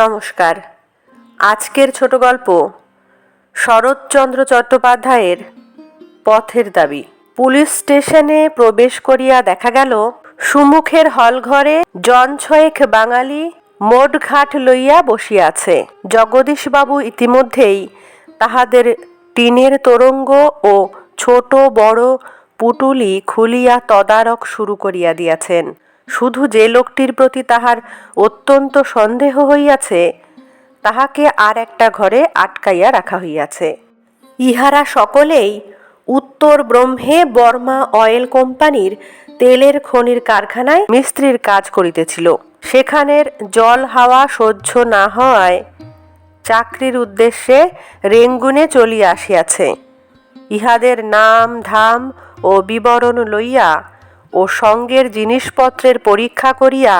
নমস্কার। আজকের ছোট গল্প শরৎচন্দ্র চট্টোপাধ্যায়ের পথের দাবি। পুলিশ স্টেশনে প্রবেশ করিয়া দেখা গেল, সুমুখের হলঘরে জন ছয়েক বাঙালি মোটঘাট লইয়া বসিয়াছে জগদীশবাবু ইতিমধ্যেই তাহাদের টিনের তোরঙ্গ ও ছোট বড় পুটুলি খুলিয়া তদারক শুরু করিয়া দিয়াছেন। শুধু যে লোকটির প্রতি তাহার অত্যন্ত সন্দেহ হইয়াছে, তাহাকে আর একটা ঘরে আটকাইয়া রাখা হইয়াছে। ইহারা সকলেই উত্তর ব্রহ্মে বর্মা অয়েল কোম্পানির তেলের খনির কারখানায় মিস্ত্রির কাজ করিতেছিল। সেখানের জল হাওয়া সহ্য না হওয়ায় চাকরির উদ্দেশ্যে রেঙ্গুনে চলিয়া আসিয়াছে। ইহাদের নাম, ধাম ও বিবরণ লইয়া ও সঙ্গের জিনিসপত্রের পরীক্ষা করিয়া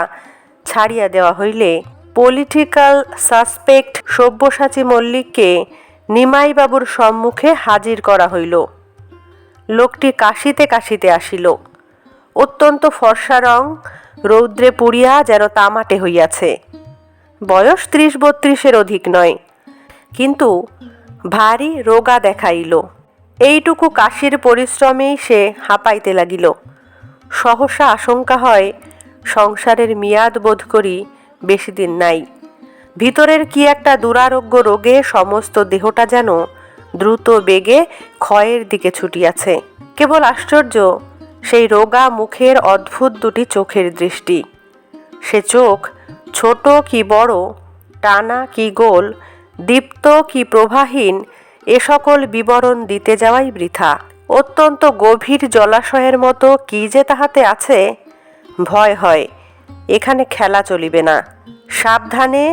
ছাড়িয়া দেওয়া হইলে পলিটিক্যাল সাসপেক্ট সব্যসাচী মল্লিককে নিমাইবাবুর সম্মুখে হাজির করা হইল। লোকটি কাশিতে কাশিতে আসিল। অত্যন্ত ফর্সা রং, রৌদ্রে পুড়িয়া যেন তামাটে হইয়াছে। বয়স ত্রিশ বত্রিশের অধিক নয়, কিন্তু ভারী রোগা দেখাইল। এইটুকু কাশির পরিশ্রমেই সে হাঁপাইতে লাগিল। সহসা আশঙ্কা হয়, সংসারের মেয়াদ বোধ করি বেশি দিন নাই। ভিতরের কি একটা দুরারোগ্য রোগে সমস্ত দেহটা যেন দ্রুত বেগে ক্ষয়ের দিকে ছুটিয়াছে। কেবল আশ্চর্য, সেই রোগা মুখের অদ্ভুত দুটি চোখের দৃষ্টি। সে চোখ ছোট কি বড়, টানা কি গোল, দীপ্ত কি প্রবাহীন, এ সকল বিবরণ দিতে যাওয়াই বৃথা। অত্যন্ত গভীর জলাশয়ের মতো কি যে তাহাতে আছে? ভয় হয়, এখানে খেলা চলিবে না। সাবধানে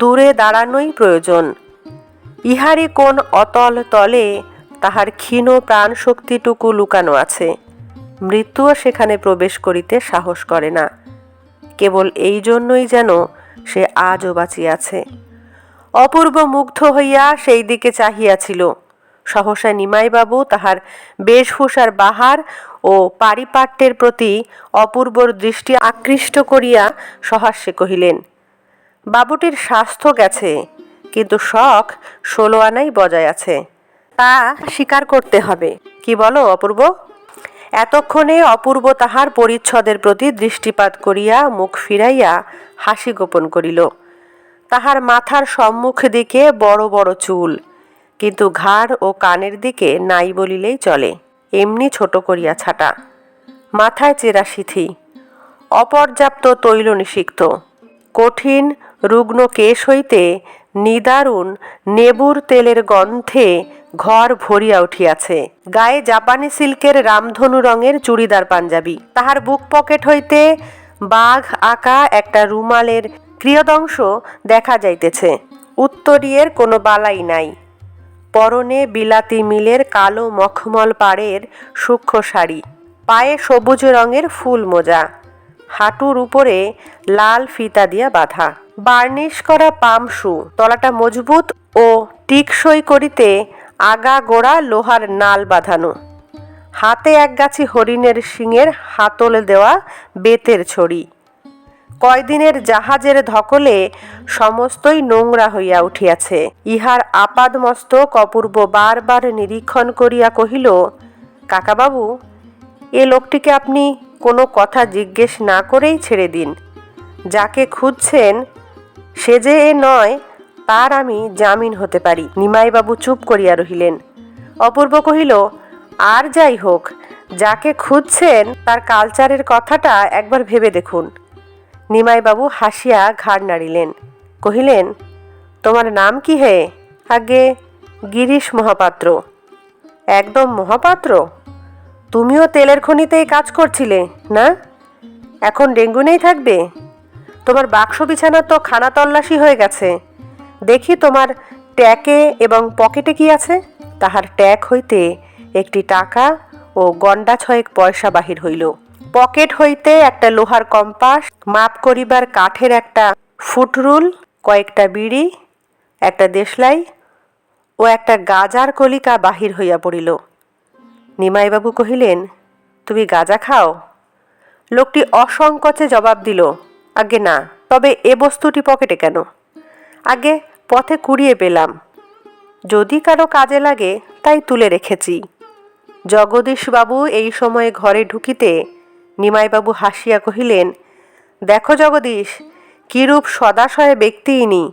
দূরে দাঁড়ানোই প্রয়োজন। ইহারই কোন অতল তলে তাহার ক্ষীণ প্রাণ শক্তিটুকু লুকানো আছে। মৃত্যুও সেখানে প্রবেশ করিতে সাহস করে না। কেবল এই জন্যই যেন সে আজও বাঁচিয়াছে অপূর্ব মুগ্ধ হইয়া সেই দিকে চাহিয়াছিল। সহসা নিমাইবাবু তাহার বেশভূষার বাহার ও পারিপাট্যের প্রতি অপূর্বর দৃষ্টি আকৃষ্ট করিয়া সহাস্যে কহিলেন, বাবুটির স্বাস্থ্য গেছে, কিন্তু শখ ষোলো আনাই বজায় আছে। তা স্বীকার করতে হবে। কি বলো, অপূর্ব? এতক্ষণে অপূর্ব তাহার পরিচ্ছদের প্রতি দৃষ্টিপাত করিয়া মুখ ফিরাইয়া হাসি গোপন করিল। তাহার মাথার সম্মুখ দিকে বড় বড় চুল কিন্তু ঘাড় ও কানের দিকে নাই বলিলেই চলে, এমনি ছোট করিয়া ছাটা। মাথায় চেরা সিথি। অপর্যাপ্ত তৈল নিষিক্ত। কঠিন রুগ্ন কেশ হইতে নিদারুণ নেবুর তেলের গন্ধে ঘর ভরিয়া উঠিয়াছে। গায়ে জাপানি সিল্কের রামধনু রঙের চুড়িদার পাঞ্জাবি। তাহার বুক পকেট হইতে বাঘ আঁকা একটা রুমালের ক্রিয়দংশ দেখা যাইতেছে। উত্তরীয়ের কোনো বালাই নাই। পরনে বিলাতি মিলের কালো মখমল পাড়ের সূক্ষ্ম শাড়ি। পায়ে সবুজ রঙের ফুল মোজা। হাঁটুর উপরে লাল ফিতা দিয়া বাঁধা। বার্নিশ করা পাম শু। তলাটা মজবুত ও টিকসই করিতে আগা গোড়া লোহার নাল বাঁধানো। হাতে এক গাছি হরিণের শিঙের হাতল দেওয়া বেতের ছড়ি। কয়দিনের জাহাজের ধকলে সমস্তই নোংরা হইয়া উঠিয়াছে। ইহার আপাদ মস্তক অপূর্ব বারবার নিরীক্ষণ করিয়া কহিল, কাকাবাবু, এ লোকটিকে আপনি কোনো কথা জিজ্ঞেস না করেই ছেড়ে দিন। যাকে খুঁজছেন, সে যে এ নয়, তার আমি জামিন হতে পারি। নিমাইবাবু চুপ করিয়া রহিলেন। অপূর্ব কহিল, আর যাই হোক, যাকে খুঁজছেন, তার কালচারের কথাটা একবার ভেবে দেখুন। নিমাইবাবু হাসিয়া ঘাড় নাড়িলেন, কহিলেন, তোমার নাম কি হে? আগে গিরিশ মহাপাত্র। একদম মহাপাত্র? তুমিও তেলের খনিতেই কাজ করছিলে, না? এখন ডেঙ্গু নেই থাকবে? তোমার বাক্স বিছানা তো খানা তল্লাশি হয়ে গেছে। দেখি তোমার ট্যাকে এবং পকেটে কি আছে? তাহার ট্যাক হইতে একটি টাকা ও গন্ডা ছয়েক পয়সা বাহির হইল। পকেট হইতে একটা লোহার কম্পাস, মাপ করিবার কাঠের একটা ফুটরুল, কয়েকটা বিড়ি, একটা দেশলাই ও একটা গাজার কলিকা বাহির হইয়া পড়িল। নিমাইবাবু কহিলেন, তুমি গাজা খাও? লোকটি অসংকোচে জবাব দিল আগে না, তবে এ বস্তুটি পকেটে কেন? আগে পথে কুড়িয়ে পেলাম। যদি কারও কাজে লাগে, তাই তুলে রেখেছি। জগদীশবাবু এই সময়ে ঘরে ঢুকিতে নিমাইবাবু হাসিয়া কহিলেন, দেখো জগদীশ, কিরূপ সদাশয় ব্যক্তি ইনি।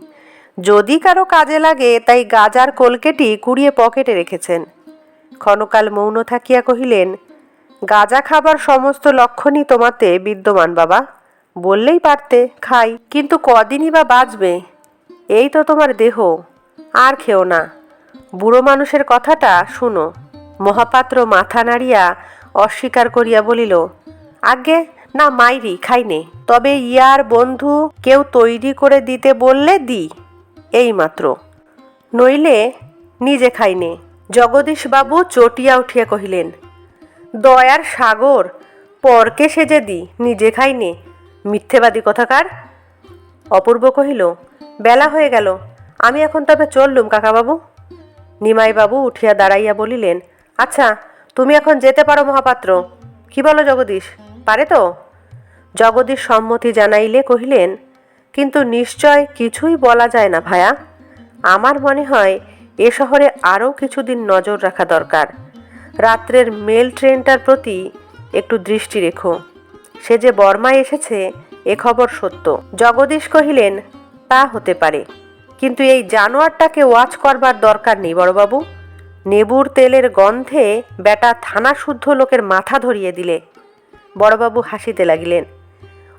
যদি কারও কাজে লাগে, তাই গাজার কলকেটি কুড়িয়ে পকেটে রেখেছেন। ক্ষণকাল মৌন থাকিয়া কহিলেন, গাজা খাবার সমস্ত লক্ষণই তোমাতে বিদ্যমান বাবা। বললেই পারতে, খাই, কিন্তু কদিনই বা বাঁচবে? এই তো তোমার দেহ, আর খেও না। বুড়ো মানুষের কথাটা শুনো। মহাপাত্র মাথা নাড়িয়া অস্বীকার করিয়া বলিল আগে না মাইরি, খাইনে। তবে ইয়ার বন্ধু কেউ তৈরি করে দিতে বললে দি এই মাত্র নইলে নিজে খাইনে। জগদীশবাবু চটিয়া উঠিয়া কহিলেন, দয়ার সাগর, পরকে সেজে দি, নিজে খাইনে। মিথ্যেবাদী কথাকার? অপূর্ব কহিল, বেলা হয়ে গেল, আমি এখন তবে চললুম কাকাবাবু। নিমাইবাবু উঠিয়া দাঁড়াইয়া বলিলেন আচ্ছা তুমি এখন যেতে পারো মহাপাত্র। কি বলো জগদীশ? পারে তো? জগদীশ সম্মতি জানাইলে কহিলেন, কিন্তু নিশ্চয় কিছুই বলা যায় না ভায়া। আমার মনে হয় এ শহরে আরও কিছুদিন নজর রাখা দরকার। রাত্রের মেল ট্রেনটার প্রতি একটু দৃষ্টি রেখো। সে যে বর্মায় এসেছে, এ খবর সত্য। জগদীশ কহিলেন, তা হতে পারে। কিন্তু এই জানোয়ারটাকে ওয়াচ করবার দরকার নেই বড়বাবু। নেবুর তেলের গন্ধে বেটা থানা শুদ্ধ লোকের মাথা ধরিয়ে দিলে। বড়বাবু হাসিতে লাগিলেন।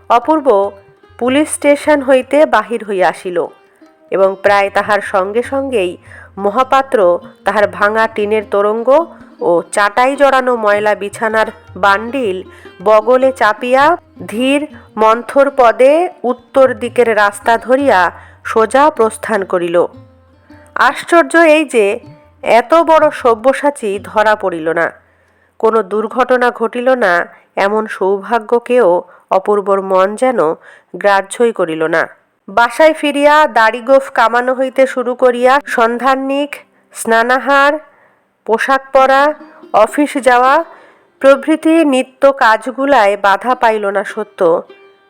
অপূর্ব পুলিশ স্টেশন হইতে বাহির হইয়া আসিল এবং প্রায় তাহার সঙ্গে সঙ্গেই মহাপাত্র তাহার ভাঙা টিনের তোরঙ্গ ও চাটাই জড়ানো ময়লা বিছানার বান্ডিল বগলে চাপিয়া ধীর মন্থর পদে উত্তর দিকের রাস্তা ধরিয়া সোজা প্রস্থান করিল। আশ্চর্য এই যে, এত বড় সব্যসাচী ধরা পড়িল না। কোনো দুর্ঘটনা ঘটিল না, এমন সৌভাগ্যকেও অপূর্বর মন যেন গ্রাহ্যই করিল না। বাসায় ফিরিয়া দাড়িগোফ কামানো হইতে শুরু করিয়া সন্ধান্নিক, স্নানাহার, পোশাক পরা, অফিস যাওয়া, প্রভৃতি নিত্য কাজগুলায় বাধা পাইল না সত্য।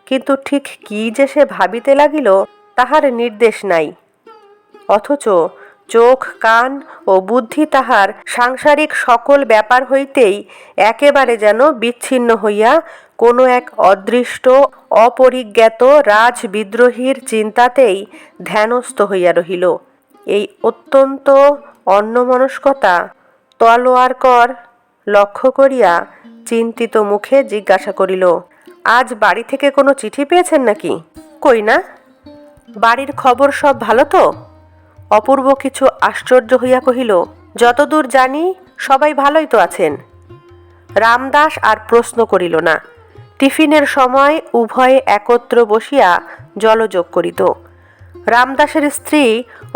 কিন্তু ঠিক কি যে সে ভাবিতে লাগিল, তাহার নির্দেশ নাই। অথচ চোখ, কান ও বুদ্ধি তাহার সাংসারিক সকল ব্যাপার হইতেই একেবারে যেন বিচ্ছিন্ন হইয়া কোনো এক অদৃষ্ট, অপরিজ্ঞাত রাজ বিদ্রোহীর চিন্তাতেই ধ্যানস্থ হইয়া রহিল। এই অত্যন্ত অন্যমনস্কতা তলোয়ার কর লক্ষ্য করিয়া চিন্তিত মুখে জিজ্ঞাসা করিল, আজ বাড়ি থেকে কোনো চিঠি পেয়েছেন নাকি? কই না, বাড়ির খবর সব ভালো তো? অপূর্ব কিছু আশ্চর্য হইয়া কহিল, যতদূর জানি, সবাই ভালোই তো আছেন। রামদাস আর প্রশ্ন করিল না। টিফিনের সময় উভয়ে একত্র বসিয়া জলযোগ করিত। রামদাসের স্ত্রী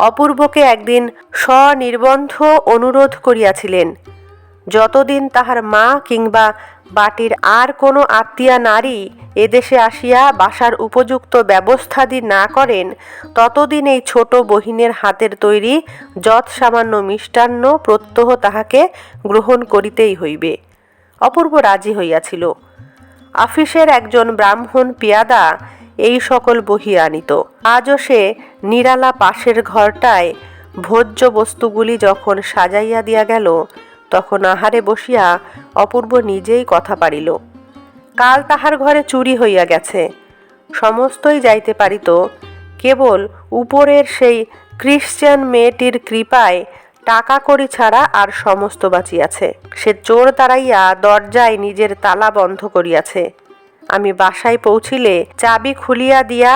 অপূর্বকে একদিন স্বনির্বন্ধ অনুরোধ করিয়াছিলেন, যতদিন তাহার মা কিংবা বাটির আর কোনো আত্মীয়া নারী এদেশে আসিয়া বাসার উপযুক্ত ব্যবস্থাদি না করেন, ততদিন এই ছোট বহিনের হাতের তৈরি যৎ সামান্য মিষ্টান্ন প্রত্যহ তাহাকে গ্রহণ করিতেই হইবে। অপূর্ব রাজি হইয়াছিল। আফিসের একজন ব্রাহ্মণ পিয়াদা এই সকল বহি আনিত। আজও সে নিরালা পাশের ঘরটায় ভোজ্য বস্তুগুলি যখন সাজাইয়া দিয়া গেল তখন আহারে বসিয়া অপূর্ব নিজেই কথা পারিল। কাল তাহার ঘরে চুরি হইয়া গেছে। সমস্তই যাইতে পারিত। কেবল উপরের সেই ক্রিশ্চিয়ান মেয়েটির কৃপায় টাকা করি ছাড়া আর সমস্ত বাঁচিয়াছে। সে চোর তাড়াইয়া দরজায় নিজের তালা বন্ধ করিয়াছে। আমি বাসায় পৌঁছিলে চাবি খুলিয়া দিয়া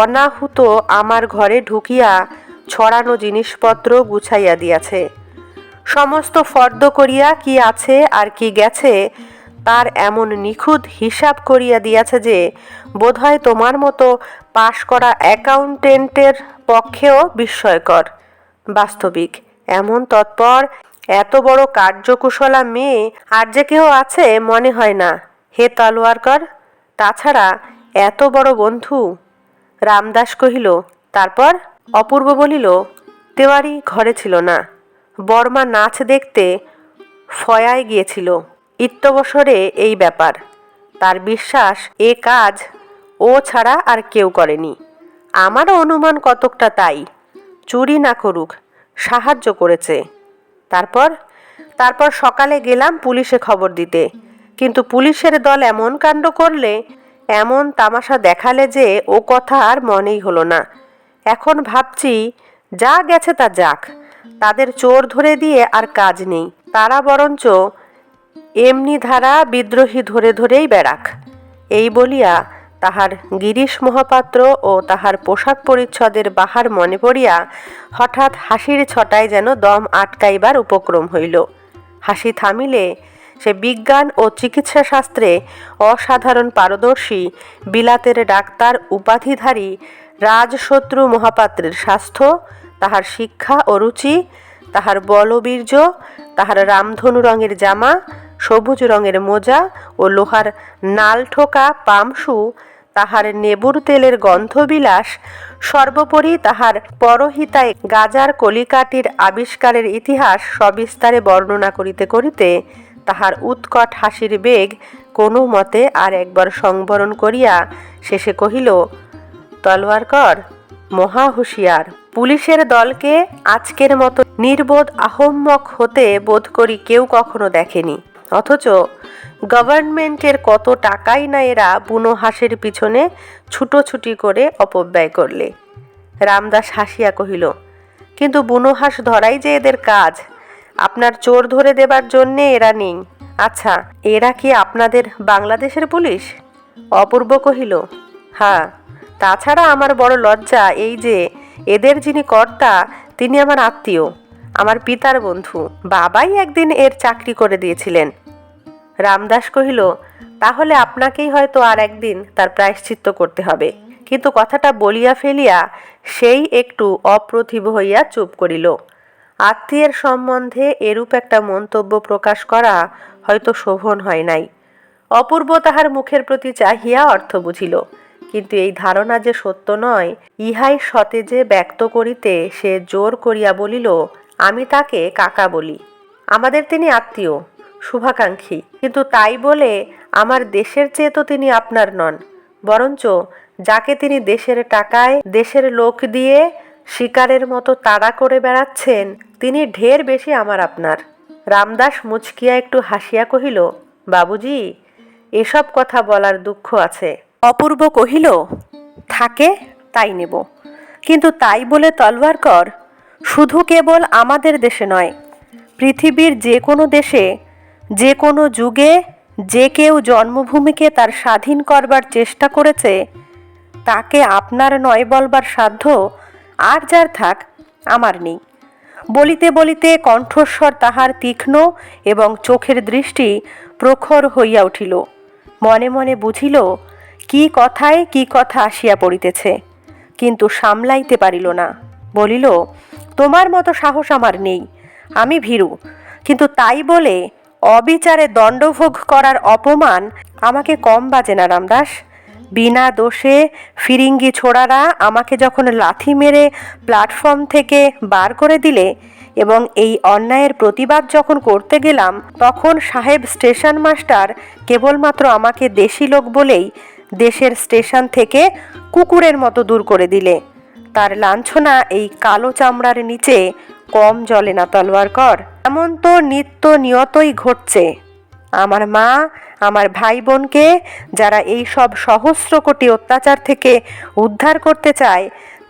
অনাহুত আমার ঘরে ঢুকিয়া ছড়ানো জিনিসপত্র গুছাইয়া দিয়াছে। সমস্ত ফর্দ করিয়া কি আছে আর কি গেছে, তার এমন নিখুঁত হিসাব করিয়া দিয়াছে যে, বোধহয় তোমার মতো পাশ করা অ্যাকাউন্টেন্টের পক্ষেও বিস্ময়কর। বাস্তবিক, এমন তৎপর, এত বড় কার্যকুশলা মেয়ে আর যে কেউ আছে মনে হয় না। হে তলোয়ারকর, তাছাড়া এত বড় বন্ধু? রামদাস কহিল, তারপর? অপূর্ব বলিল, তেওয়ারি ঘরে ছিল না। বর্মা নাচ দেখতে ফয়ায় গিয়েছিল। ইত্যবসরে এই ব্যাপার। তার বিশ্বাস, এ কাজ ও ছাড়া আর কেউ করেনি। আমারও অনুমান কতকটা তাই। চুরি না করুক, সাহায্য করেছে। তারপর তারপর সকালে গেলাম পুলিশে খবর দিতে। কিন্তু পুলিশের দল এমন কাণ্ড করলে, এমন তামাশা দেখালে যে ও কথা আর মনেই হলো না। এখন ভাবছি, যা গেছে তা যাক। তাদের চোর ধরে দিয়ে আর কাজ নেই। তারা বরঞ্চ এমনি ধারা বিদ্রোহী ধরে ধরেই বেড়াক। এই বলিয়া তাহার গিরিশ মহাপাত্র ও তাহার পোশাক পরিচ্ছদের বাহার মনে পড়িয়া হঠাৎ হাসির ছটায় যেন দম আটকাইবার উপক্রম হইল। হাসি থামিলে সে বিজ্ঞান ও চিকিৎসা শাস্ত্রে অসাধারণ পারদর্শী বিলাতের ডাক্তার, উপাধিধারী, রাজশত্রু মহাপাত্রের স্বাস্থ্য তাহার শিক্ষা ও রুচি, তাহার বলবীর্য, তাহার রামধনু রঙের জামা, সবুজ রঙের মোজা ও লোহার নাল ঠোকা পামসু তাহার নেবুর তেলের গন্ধবিলাস, সর্বোপরি তাহার পরহিতায় গাজার কলিকাটির আবিষ্কারের ইতিহাস সবিস্তারে বর্ণনা করিতে করিতে তাহার উৎকট হাসির বেগ কোনো মতে আর একবার সংবরণ করিয়া শেষে কহিল তলোয়ার কর মহা হুঁশিয়ার। পুলিশের দলকে আজকের মতো নির্বোধ আহম্মক হতে বোধ করি কেউ কখনো দেখেনি। অথচ গভর্নমেন্টের কত টাকাই না এরা বুনো হাঁসের পিছনে ছুটোছুটি করে অপব্যয় করলে। রামদাস হাসিয়া কহিল, কিন্তু বুনো হাঁস ধরাই যে এদের কাজ। আপনার চোর ধরে দেবার জন্যে এরা নেই আচ্ছা এরা কি আপনাদের বাংলাদেশের পুলিশ? অপূর্ব কহিল হ্যাঁ তাছাড়া আমার বড় লজ্জা এই যে এদের যিনি কর্তা, তিনি আমার আত্মীয়, আমার পিতার বন্ধু। বাবাই একদিন এর চাকরি করে দিয়েছিলেন। রামদাস কহিল, তাহলে আপনাকেই হয়তো আর একদিন তার প্রায়শ্চিত্ত করতে হবে। কিন্তু কথাটা বলিয়া ফেলিয়া সেই একটু অপ্রতিভ হইয়া চুপ করিল। আত্মীয়ের সম্বন্ধে এরূপ একটা মন্তব্য প্রকাশ করা হয়তো শোভন হয় নাই। অপূর্ব তাহার মুখের প্রতি চাহিয়া অর্থ বুঝিল। কিন্তু এই ধারণা যে সত্য নয়, ইহাই সতেজে ব্যক্ত করিতে সে জোর করিয়া বলিল, আমি তাকে কাকা বলি। আমাদের তিনি আত্মীয়, শুভাকাঙ্ক্ষী। কিন্তু তাই বলে আমার দেশের চেয়ে তো তিনি আপনার নন। বরঞ্চ যাকে তিনি দেশের টাকায়, দেশের লোক দিয়ে শিকারের মতো তাড়া করে বেড়াচ্ছেন, তিনি ঢের বেশি আমার আপনার রামদাস মুচকিয়া একটু হাসিয়া কহিল, বাবুজি, এসব কথা বলার দুঃখ আছে। অপূর্ব কহিল, থাকে, তাই নেব। কিন্তু তাই বলে তলবার কর, শুধু কেবল আমাদের দেশে নয়, পৃথিবীর যে কোনো দেশে, যে কোনো যুগে, যে কেউ জন্মভূমিকে তার স্বাধীন করবার চেষ্টা করেছে, তাকে আপনার নয় বলবার সাধ্য আর যার থাক, আমার নেই। বলিতে বলিতে কণ্ঠস্বর তাহার তীক্ষ্ণ এবং চোখের দৃষ্টি প্রখর হইয়া উঠিল। মনে মনে বুঝিল কি কথায় কি কথা আসিয়া পড়িতেছে। কিন্তু সামলাইতে পারিল না। বলিল, তোমার মতো সাহস আমার নেই, আমি ভীরু। কিন্তু তাই বলে অবিচারে দণ্ডভোগ করার অপমান আমাকে কম বাজে না, রামদাস। বিনা দোষে ফিরিঙ্গি ছোড়ারা আমাকে যখন লাথি মেরে প্ল্যাটফর্ম থেকে বার করে দিলে এবং এই অন্যায়ের প্রতিবাদ যখন করতে গেলাম, তখন সাহেব স্টেশন মাস্টার কেবলমাত্র আমাকে দেশি লোক বলেই দেশের স্টেশন থেকে কুকুরের মতো দূর করে দিলে। তার লাঞ্ছনা এই কালো চামড়ার নিচে কম জলে না তলোয়ার কর। এমন তো নিত্য নিয়তই ঘটছে। আমার মা, আমার ভাই বোনকে যারা এই সব সহস্র কোটি অত্যাচার থেকে উদ্ধার করতে চায়,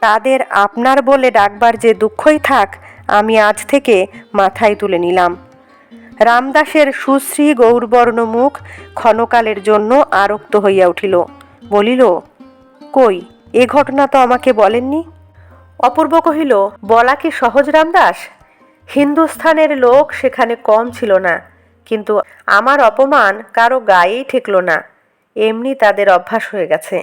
তাদের আপনার বলে ডাকবার যে দুঃখই থাক, আমি আজ থেকে মাথায় তুলে নিলাম। রামদাসের সুশ্রী গৌরবর্ণ মুখ ক্ষণকালের জন্য আরক্ত হইয়া উঠিল। বলিল, কই, এ ঘটনা তো আমাকে বলেননি? অপূর্ব কহিল, বলা কি সহজ, রামদাস? হিন্দুস্থানের লোক সেখানে কম ছিল না, কিন্তু আমার অপমান কারও গায়েই ঠেকল না। এমনি তাদের অভ্যাস হয়ে গেছে।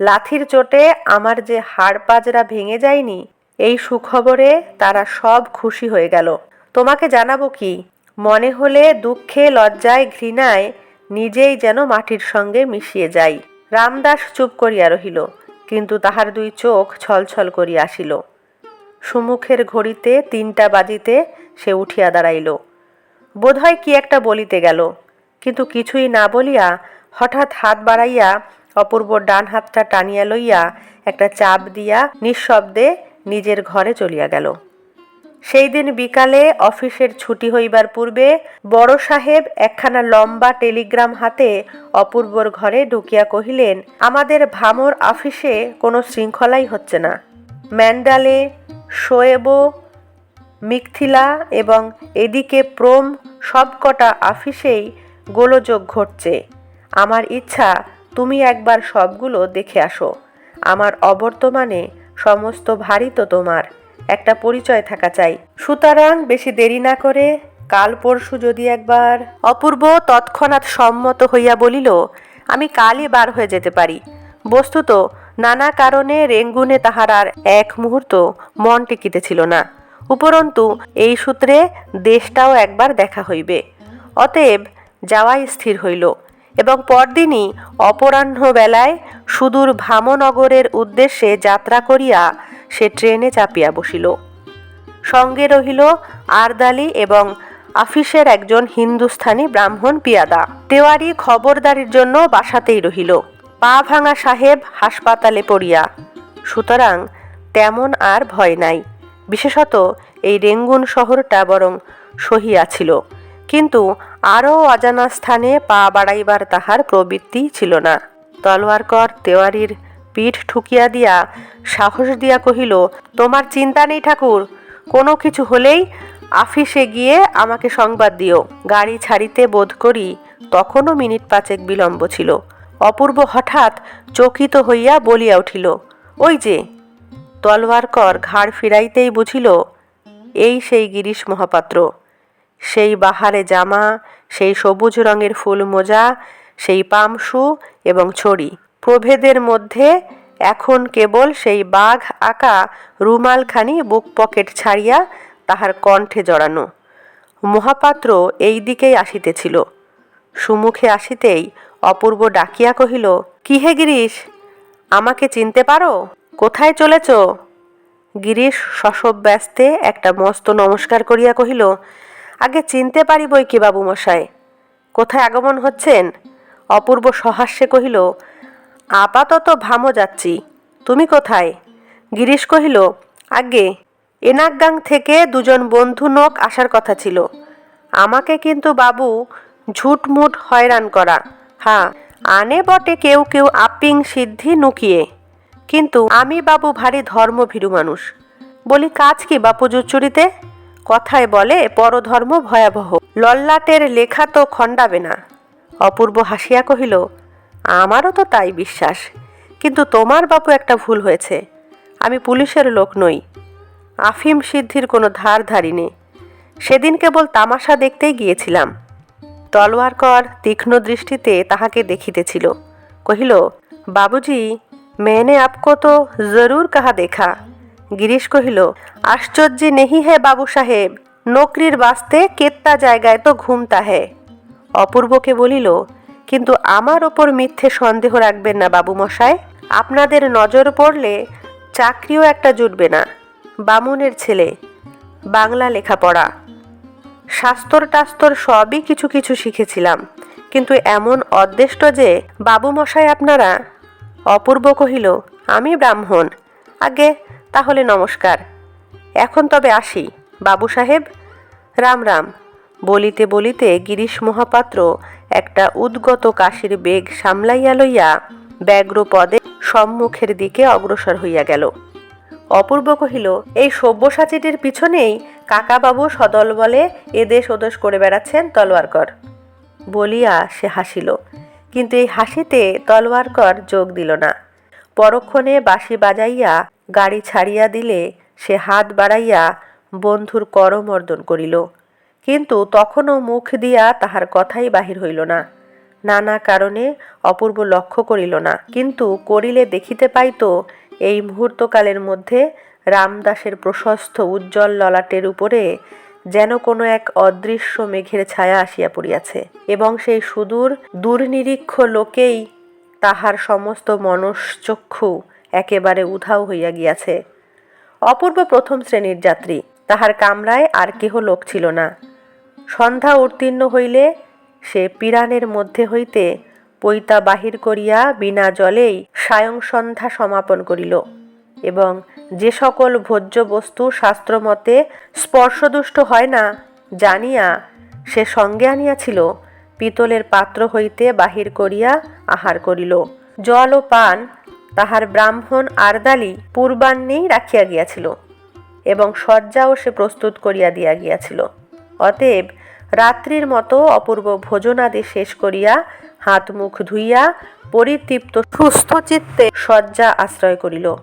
লাথির চোটে আমার যে হাড় পাজরা ভেঙে যায়নি, এই সুখবরে তারা সব খুশি হয়ে গেল। তোমাকে জানাব কি? মনে হলে দুঃখে লজ্জায় ঘৃণায় নিজেই যেন মাটির সঙ্গে মিশিয়ে যাই। রামদাস চুপ করিয়া রহিল, কিন্তু তাহার দুই চোখ ছলছল করিয়া আসিল। সুমুখের ঘড়িতে তিনটা বাজিতে সে উঠিয়া দাঁড়াইল। বোধহয় কি একটা বলিতে গেল, কিন্তু কিছুই না বলিয়া হঠাৎ হাত বাড়াইয়া অপূর্ব ডান হাতটা টানিয়া লইয়া একটা চাপ দিয়া নিঃশব্দে নিজের ঘরে চলিয়া গেল। সেই দিন বিকালে অফিসের ছুটি হইবার পূর্বে বড় সাহেব একখানা লম্বা টেলিগ্রাম হাতে অপূর্বর ঘরে ঢুকিয়া কহিলেন, আমাদের ভামর অফিসে কোনো শৃঙ্খলাই হচ্ছে না। ম্যান্ডালে, শোয়েবো, মিকথিলা এবং এদিকে প্রোম সবকটা অফিসেই গোলযোগ ঘটছে। আমার ইচ্ছা, তুমি একবার সবগুলো দেখে আসো। আমার অবর্তমানে সমস্ত ভারী তো তোমার। একটা পরিচয় থাকা চাই। সুতরাং বেশি দেরি না করে কাল পরশু যদি একবার অপূর্ব তৎক্ষণাৎ সম্মত হইয়া বলিল, আমি কালই বার হয়ে যেতে পারি। বস্তুত নানা কারণে রেঙ্গুনে তাহার আর এক মুহূর্ত মন টিকিতেছিল না। উপরন্তু, এই সূত্রে দেশটাও একবার দেখা হইবে। অতএব যাওয়াই স্থির হইল এবং পরদিনই অপরাহ্ন বেলায় সুদূর ভামনগরের উদ্দেশ্যে যাত্রা করিয়া সে ট্রেনে চাপিয়া বসিল। সঙ্গে রহিল আরদালি এবং আফিসের একজন হিন্দুস্থানি ব্রাহ্মণ পিয়াদা। তেওয়ারি খবরদারির জন্য বাসাতেই রহিল। পা ভাঙা সাহেব হাসপাতালে পড়িয়া। সুতরাং তেমন আর ভয় নাই। বিশেষত এই রেঙ্গুন শহরটা বরং সহিয়াছিল কিন্তু আরও অজানা স্থানে পা বাড়াইবার তাহার প্রবৃত্তি ছিল না। তলোয়ারকর তেওয়ারির পিঠ ঠুকিয়া দিয়া সাহস দিয়া কহিল, তোমার চিন্তা নেই ঠাকুর, কোনো কিছু হলেই আফিসে গিয়ে আমাকে সংবাদ দিও। গাড়ি ছাড়িতে বোধ করি তখনও মিনিট পাঁচেক বিলম্ব ছিল অপূর্ব হঠাৎ চকিত হইয়া বলিয়া উঠিল, ওই যে তলোয়ারকর ঘাড় ফিরাইতেই বুঝিল, এই সেই গিরিশ মহাপাত্র। সেই বাহারে জামা, সেই সবুজ রঙের ফুল মোজা, সেই পামসু এবং ছড়ি। প্রভেদের মধ্যে এখন কেবল সেই বাঘ আঁকা রুমালখানি বুক পকেট ছাড়িয়া তাহার কণ্ঠে জড়ানো। মহাপাত্র এই দিকেই আসিতেছিল। সুমুখে আসিতেই অপূর্ব ডাকিয়া কহিল কি হে গিরিশ, আমাকে চিনতে পারো? কোথায় চলেছ? গিরিশ শশব ব্যস্তে একটা মস্ত নমস্কার করিয়া কহিল, আগে চিনতে পারিবই কি বাবু মশাই? কোথায় আগমন হচ্ছেন? অপূর্ব সহাস্যে কহিল আপাতত ভামো যাচ্ছি। তুমি কোথায়? গিরিশ কহিল আগে এনাকগাং থেকে দুজন বন্ধু নোক আসার কথা ছিল। আমাকে কিন্তু বাবু ঝুটমুট হয়রান করা। হ্যাঁ আনে বটে কেউ কেউ আপিং সিদ্ধি নুকিয়ে। কিন্তু আমি বাবু ভারী ধর্মভীরু মানুষ। বলি, কাজ কি বাপু জুচুরিতে? কথায় বলে, পরধর্ম ভয়াবহ। লল্লাটের লেখা তো খণ্ডাবে না। অপূর্ব হাসিয়া কহিল আমারও তো তাই বিশ্বাস। কিন্তু তোমার বাপু একটা ভুল হয়েছে। আমি পুলিশের লোক নই। আফিম সিদ্ধির কোনো ধার নেই সেদিন কেবল তামাশা দেখতেই গিয়েছিলাম। তলোয়ার কর তীক্ষ্ণ দৃষ্টিতে তাহাকে দেখিতেছিল। কহিল, বাবুজি, মেনে আপকো তো জরুর কাহা দেখা? গিরিশ কহিল, আশ্চর্য নেহি হে বাবু সাহেব, নকরির বাস্তে কেত্তা জায়গায় তো ঘুমতা হে। অপূর্বকে বলিল কিন্তু আমার ওপর মিথ্যে সন্দেহ রাখবেন না বাবু মশাই আপনাদের নজর পড়লে চাকরিও একটা জুটবে না। বামুনের ছেলে, বাংলা লেখাপড়া। শাস্তর টাস্তর সবই কিছু কিছু শিখেছিলাম। কিন্তু এমন অদৃষ্ট যে বাবু মশাই আপনারা অপূর্ব কহিল, আমি ব্রাহ্মণ। আগে, তাহলে নমস্কার। এখন তবে আসি, বাবু সাহেব। রাম রাম। বলিতে বলিতে গিরিশ মহাপাত্র একটা উদ্গত কাশির বেগ সামলাইয়া লইয়া ব্যগ্র পদে সম্মুখের দিকে অগ্রসর হইয়া গেল। অপূর্ব কহিল, এই সব্যসাচীটির পিছনেই কাকাবাবু সদল বলে এদেশ ওদেশ করে বেড়াচ্ছেন তলোয়ারকর। বলিয়া সে হাসিল, কিন্তু এই হাসিতে তলোয়ারকর যোগ দিল না। পরক্ষণে বাঁশি বাজাইয়া গাড়ি ছাড়িয়া দিলে সে হাত বাড়াইয়া বন্ধুর করমর্দন করিল। কিন্তু তখনও মুখ দিয়া তাহার কথাই বাহির হইল না। নানা কারণে অপূর্ব লক্ষ্য করিল না, কিন্তু করিলে দেখিতে পাইত, এই মুহূর্তকালের মধ্যে রামদাসের প্রশস্ত উজ্জ্বল ললাটের উপরে যেন কোনো এক অদৃশ্য মেঘের ছায়া আসিয়া পড়িয়াছে এবং সেই সুদূর দুর্নিরীক্ষ লোকেই তাহার সমস্ত মনশ্চক্ষু একেবারে উধাও হইয়া গিয়াছে। অপূর্ব প্রথম শ্রেণির যাত্রী, তাহার কামরায় আর কেহ লোক ছিল না। সন্ধ্যা উত্তীর্ণ হইলে সে পিরানের মধ্যে হইতে পৈতা বাহির করিয়া বিনা জলেই সায়ং সন্ধ্যা সমাপন করিল এবং যে সকল ভোজ্য বস্তু শাস্ত্রমতে স্পর্শদুষ্ট হয় না জানিয়া সে সঙ্গে আনিয়াছিল, পিতলের পাত্র হইতে বাহির করিয়া আহার করিল। জল ও পান তাহার ব্রাহ্মণ আরদালি পূর্বাহ্নেই রাখিয়া গিয়াছিল এবং শয্যাও সে প্রস্তুত করিয়া দিয়া গিয়াছিল। অতএব রাত্রির মতো অপূর্ব ভোজনাদি শেষ করিয়া হাত মুখ ধুইয়া পরিতৃপ্ত সুস্থ চিত্তে শয্যা আশ্রয় করিল।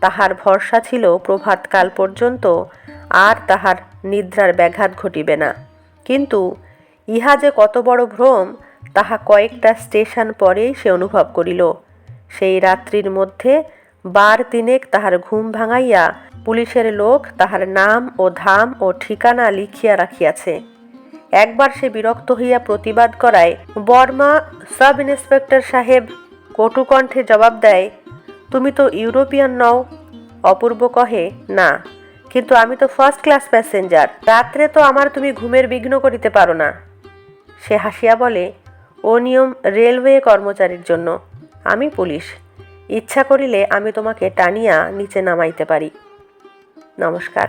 তাহার ভরসা ছিল প্রভাতকাল পর্যন্ত আর তাহার নিদ্রার ব্যাঘাত ঘটিবে না। কিন্তু ইহা যে কত বড় ভ্রম, তাহা কয়েকটা স্টেশন পরেই সে অনুভব করিল। সেই রাত্রির মধ্যে বার তিনেক তাহার ঘুম ভাঙাইয়া পুলিশের লোক তাহার নাম ও ধাম ও ঠিকানা লিখিয়া রাখিয়াছে। একবার সে বিরক্ত হইয়া প্রতিবাদ করায়, বর্মা সাব ইন্সপেক্টর সাহেব কটুকণ্ঠে জবাব দেয়, তুমি তো ইউরোপিয়ান নও? অপূর্ব কহে, না, কিন্তু আমি তো ফার্স্ট ক্লাস প্যাসেঞ্জার। রাত্রে তো আমার তুমি ঘুমের বিঘ্ন করিতে পারো না। সে হাসিয়া বলে, ও নিয়ম রেলওয়ে কর্মচারীর জন্য। আমি পুলিশ। ইচ্ছা করিলে আমি তোমাকে টানিয়া নিচে নামাইতে পারি। নমস্কার।